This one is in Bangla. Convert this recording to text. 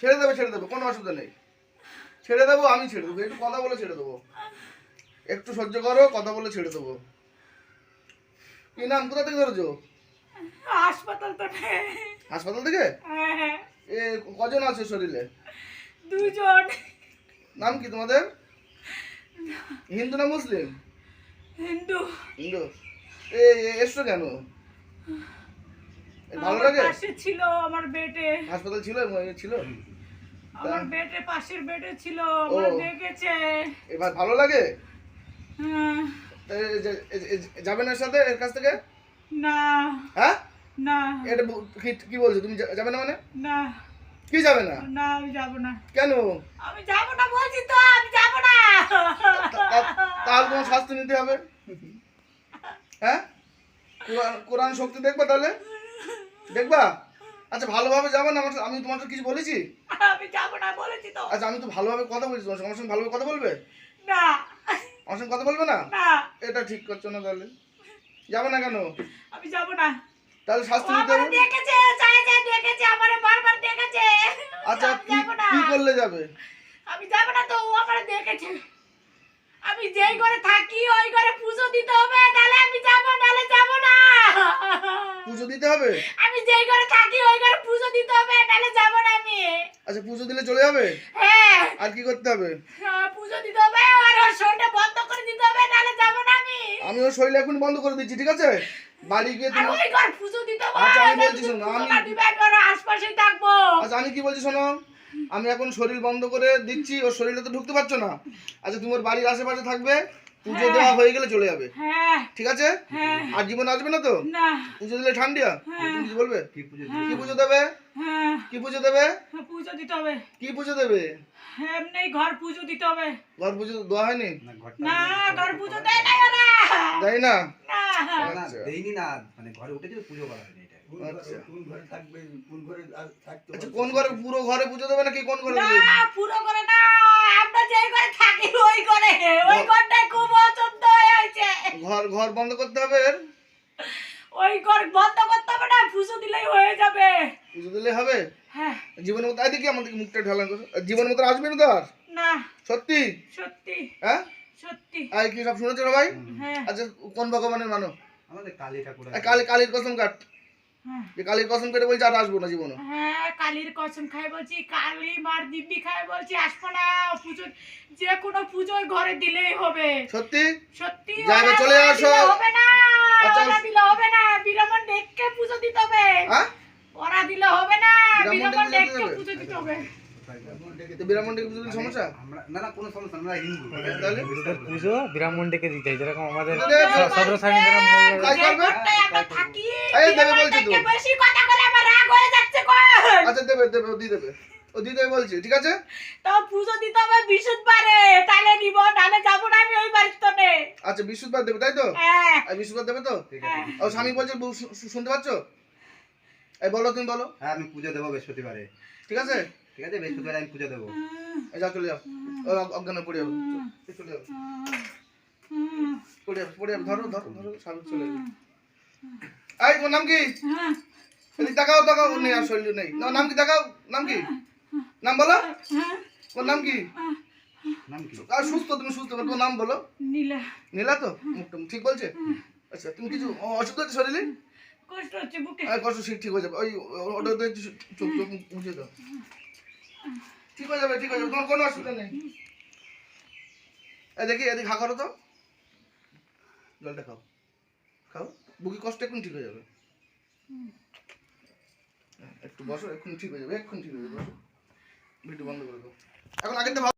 ছেড়ে দেবে ছেড়ে দেবো কোনো অসুবিধা নেই। ছেড়ে দেবো আমি ছেড়ে দেবো একটু কথা বলে ছেড়ে দেবো। একটু সহ্য করো কথা বলে ছেড়ে দেবো। কি নাম কোথা থেকে ধরেছো? হাসপাতাল নেই। হাসপাতাল থেকে? হ্যাঁ, এ কজন আছে শরীরে? দুজন। নাম কি তোমাদের? হিন্দু না মুসলিম? হিন্দু। হিন্দু। এ এসছো কেন? ভালো লাগে? পাশে ছিল আমার বেটে। হাসপাতাল ছিল ছিল? আমার বেটে পাশের বেটে ছিল। আমার দেখেছে এবার ভালো লাগে? হ্যাঁ, তা এ- যে- এ- এ- যাবেন এর সাথে এর কাছ থেকে? না। হ্যাঁ? না। এটা কি- বলছো? তুমি যাবে না মানে? না। কি যাবে না? না আমি যাব না। কেন? আমি যাব না বলছি তো আমি যাব না। তাহলে তোমার শাস্তি নিতে হবে। হ্যাঁ? কোরআন শক্তি দেখবা তাহলে? দেখবা? আচ্ছা ভালোভাবে যাবে না? আমার আমি তোমার কিছু বলেছি? আমি যাব না বলেছি তো। আচ্ছা আমি তো ভালোভাবে কথা বলছি তোমার সঙ্গে। আমার সঙ্গে ভালোভাবে কথা বলবে? না। আমার সঙ্গে কথা বলবে না? এটা ঠিক করছ না তাহলে। যাবে না কেন? আমি যাব না। তাহলে শাস্তি নিতে হবে। দেখেছে চাই চাই দেখেছে আমারে বারবার দেখেছে আচ্ছা কি কি করলে যাবে? আমি যাব না তো ও আমারে দেখেছে আমি যেই ঘরে থাকি ওই ঘরে পুজো দিতে হবে তাহলে আমি যাব না। পুজো দিতে হবে? আমি যেই ঘরে থাকি ওই ঘরে পুজো দিতে হবে নাহলে যাব না আমি। আচ্ছা পুজো দিলে চলে যাবে? হ্যাঁ। আর কি করতে হবে? পুজো দিতে হবে আর ওর শরীরটা বন্ধ করে দিতে হবে নাহলে যাব না আমি। আমি ওর শরীর এখন বন্ধ করে দিচ্ছি ঠিক আছে? বাড়ি গিয়ে তুমি ওই ঘর পুজো দিতে হবে আচ্ছা, আমি বলছি শোনো, আমি- আশপাশেই থাকব। আচ্ছা আমি কি বলছি শোনো? আমি এখন শরীর বন্ধ করে দিচ্ছি ওর শরীরে তো ঢুকতে পারছ না। আচ্ছা তুমি ওর বাড়ির আশেপাশে থাকবে পুজো হ্যাঁ। দেওয়া হয়ে। গেলে চলে যাবে। হ্যাঁ। ঠিক আছে? হ্যাঁ। আর জীবন আসবে না তো? পুজো দিলে ঠান্ডিয়া হ্যাঁ। তুমি কিছু বলবে? কি পুজো কি পুজো দেবে? হ্যাঁ। কি পুজো দেবে? পুজো দিতে হবে। কি পুজো দেবে? এমনি ঘর পুজো দিতে হবে। ঘর পুজো দেওয়া হয়নি? না ঘর পুজো দেয় না ওরা। তাই না? না। না আচ্ছা। মানে ঘরে পুজো করা হয়নি আচ্ছা। কোন ঘরে কোন ঘরে আচ্ছা? কোন ঘরে পুরো ঘরে পুজো দেবে নাকি কোন ঘরে পুরো করে না আমরা যে ঘরে থাকি ওই ঘরে ওই ঘরটাই খুব অচন্ত হয়ে আছে ঘর বন্ধ করতে হবে এর? ওই ঘর বন্ধ করতে হবে না পুজো দিলেই হয়ে যাবে। পুজো দিলেই হবে? হ্যাঁ। জীবনের মতো আই দেখি আমাদের মুখটা ঢালান করো। জীবন মতো আসবে না তো আর? না। সত্যি? সত্যি। হ্যাঁ? সত্যি। আর কি সব শুনেছো না ভাই? হ্যাঁ। আচ্ছা কোন ভগবানের মানো? আমাদের কালী ঠাকুর কালী কালীর কসম কাট। হ্যাঁ যে কালীর কসম কেটে বলছি আর আসব না জীবনে। হ্যাঁ কালীর কসম খাই বলছি কালী মার দিব্যি খাই বলছি আসব না। পুজো যে কোনো পুজোয় ঘরে দিলেই হবে। সত্যি? সত্যি যাবে চলে আসো। হবে না আচ্ছা। ওরা দিলে হবে না। বিরামন ডেককে পুজো দিতে হবে। হ্যাঁ? ওরা দিলে হবে না। বিরামন বিরামন ডেকে ডেককে পুজো দিতে হবে। তো বিরামন্ডে পুজো দিলে সমস্যা? আমরা না না কোনো সমস্যা না, আমরা হিন্দু। তাহলে? ওদের পুজো বিরামমন্ডিকে দিতে হয় যেরকম আমাদের সদর সাইনি আচ্ছা দেবে দেবে ও দিয়ে দেবে। ও দিয়ে দেবে বলছি ঠিক আছে? তো পুজো দিতে হবে বিশুদ্ধবারে তাহলে নিব নাহলে যাব না আমি ওই আচ্ছা বৃহস্পতিবার দেবে তাই তো? হ্যাঁ। আর বৃহস্পতিবার দেবে তো? ঠিক আছে। ও স্বামী বলছে শুনতে পাচ্ছ? এই বলো তুমি বলো। হ্যাঁ আমি পুজো দেবো বৃহস্পতিবারে। ঠিক আছে? ঠিক আছে? বৃহস্পতিবারে আমি পুজো দেবো। যাও চলে যাও। অজ্ঞান হয়ে পড়ে যাবে। চল, যাবে পড়ে যাবে পড়ে যাবে। ধরো ধরো ধরো স্বামী চলে যাবে। এই তোমার নাম কি? এদিক তাকাও তাকাও। নেই আর শরীর নেই। না নাম কি? তাকাও। নাম কি? নাম বলো। তোমার নাম কি? নাম কি? আর সুস্থ তুমি সুস্থ। তোমার নাম বলো। নীলা। নীলা তো? মুখটা ঠিক বলছে? আচ্ছা তুমি কিছু অসুস্থ হচ্ছে শরীরে? কষ্ট হচ্ছে বুকে। কষ্ট ঠিক হয়ে যাবে। ওই ওটা চোখ চোখ মুছে দাও। ঠিক হয়ে যাবে ঠিক হয়ে যাবে তোমার কোনো অসুবিধা নেই। এ দেখি এদিকে খা করো তো। জলটা খাও। খাও। বুকি কষ্ট এক্ষুনি ঠিক হয়ে যাবে। হ্যাঁ, একটু বসো এক্ষুনি ঠিক হয়ে যাবে এক্ষুনি ঠিক হয়ে যাবে ভিডিও বন্ধ করে দাও। এখন আগের তো